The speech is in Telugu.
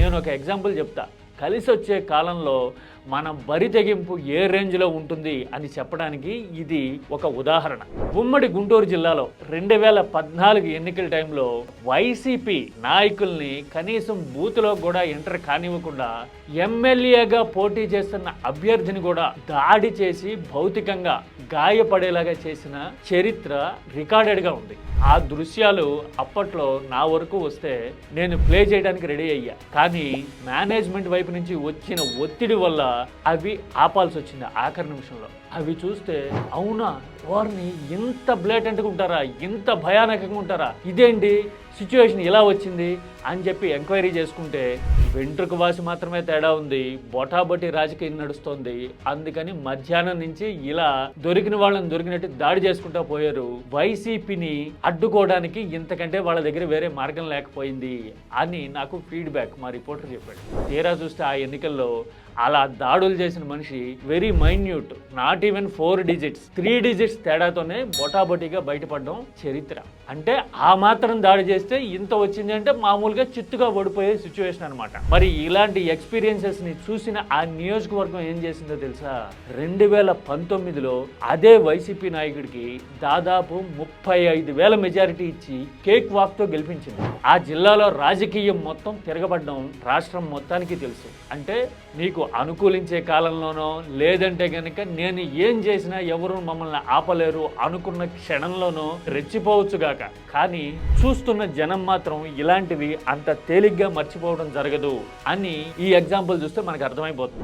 నేను ఒక ఎగ్జాంపుల్ చెప్తా. కలిసి వచ్చే కాలంలో మన బరి తెగింపు ఏ రేంజ్లో ఉంటుంది అని చెప్పడానికి ఇది ఒక ఉదాహరణ. ఉమ్మడి గుంటూరు జిల్లాలో రెండు వేల పద్నాలుగు ఎన్నికల టైంలో వైసీపీ నాయకుల్ని కనీసం బూత్లో కూడా ఎంటర్ కానివ్వకుండా ఎమ్మెల్యేగా పోటీ చేస్తున్న అభ్యర్థిని కూడా దాడి చేసి భౌతికంగా గాయపడేలాగా చేసిన చరిత్ర రికార్డెడ్గా ఉంది. ఆ దృశ్యాలు అప్పట్లో నా వరకు వస్తే నేను ప్లే చేయడానికి రెడీ అయ్యా. కానీ మేనేజ్మెంట్ వైపు నుంచి వచ్చిన ఒత్తిడి వల్ల అవి ఆపాల్సి వచ్చింది ఆఖరి నిమిషంలో. అవి చూస్తే అవునా? వారిని ఇంత బ్లేటెంట్గా ఉంటారా? ఇంత భయానకంగా ఉంటారా? ఇదేంటి? సిచ్యువేషన్ ఇలా వచ్చింది అని చెప్పి ఎంక్వైరీ చేసుకుంటే వెంట్రుకు వాసి మాత్రమే తేడా ఉంది. బొటాబొటి రాజకీయం నడుస్తోంది. అందుకని మధ్యాహ్నం నుంచి ఇలా దొరికిన వాళ్ళని దొరికినట్టు దాడి చేసుకుంటా పోయారు. వైసీపీని అడ్డుకోవడానికి ఇంతకంటే వాళ్ళ దగ్గర వేరే మార్గం లేకపోయింది అని నాకు ఫీడ్బ్యాక్ మా రిపోర్టర్ చెప్పాడు. తీరా చూస్తే ఆ ఎన్నికల్లో అలా దాడులు చేసిన మనిషి very minute not even four digits. Three digits తేడాతోనే బొటాబొటిగా బయటపడడం చరిత్ర. అంటే ఆ మాత్రం దాడి చేస్తే ఇంత వచ్చింది అంటే మామూలుగా చిత్తుగా ఓడిపోయే సిచ్యువేషన్ అనమాట మరి ఇలాంటి ఎక్స్పీరియన్సెస్ని చూసిన ఆ నియోజకవర్గం ఏం చేసిందో తెలుసా? రెండు వేల పంతొమ్మిదిలో అదే వైసీపీ నాయకుడికి దాదాపు ముప్పై ఐదు వేల మెజారిటీ ఇచ్చి కేక్ వాక్తో గెలిపించింది. ఆ జిల్లాలో రాజకీయం మొత్తం తిరగబడ్డం రాష్ట్రం మొత్తానికి తెలుసు. అంటే నీకు అనుకూలించే కాలంలోనో లేదంటే కనుక నేను ఏం చేసినా ఎవరు మమ్మల్ని ఆపలేరు అనుకున్న క్షణంలోనో రెచ్చిపోవచ్చుగాక కానీ చూస్తున్న జనం మాత్రం ఇలాంటివి అంత తేలిగ్గా మర్చిపోవడం జరగదు అని ఈ ఎగ్జాంపుల్ చూస్తే మనకు అర్థమైపోతుంది.